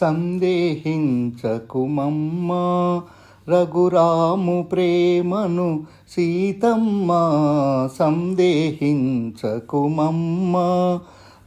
సందేహించకుమమ్మ రఘురాము ప్రేమను సీతమ్మ సందేహించకుమమ్మ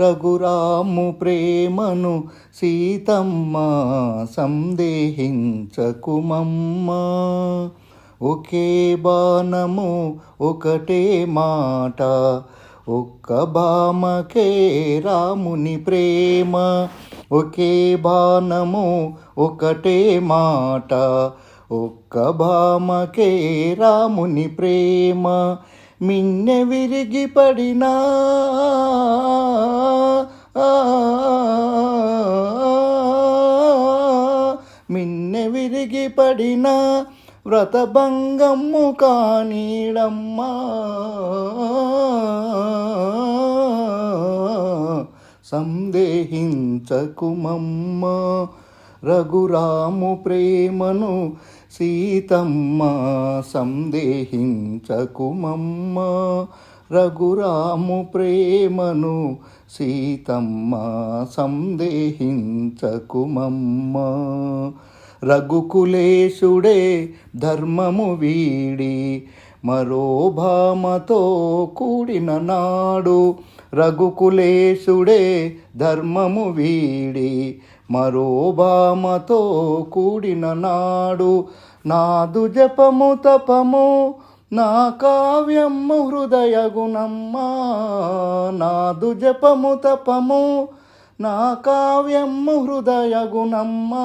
రఘురాము ప్రేమను సీతమ్మ సందేహించకుమమ్మ ఒకే బాణము ఒకటే మాట ఒక్క బామకే రాముని ప్రేమ. ఒకే బాణము ఒకటే మాట ఒక్క భామకే రాముని ప్రేమ. మిన్నె విరిగి పడినా మిన్నె విరిగి పడినా వ్రతభంగము కానీడమ్మా. సందేహించకుమమ్మ. రఘురాము ప్రేమను సీతమ్మ సందేహించకుమమ్మ. రఘురాము ప్రేమను సీతమ్మ సందేహించకుమమ్మ. రఘుకులేశుడే ధర్మము వీడి మరో భామతో కూడిన నాడు రఘుకులేశుడే ధర్మము వీడి. మరో భామతో కూడిన నాడు నాదు జపము తపము నా కావ్యము హృదయ గుణమ్మా. నాదు జపము తపము నా కావ్యము హృదయ గుణమ్మా.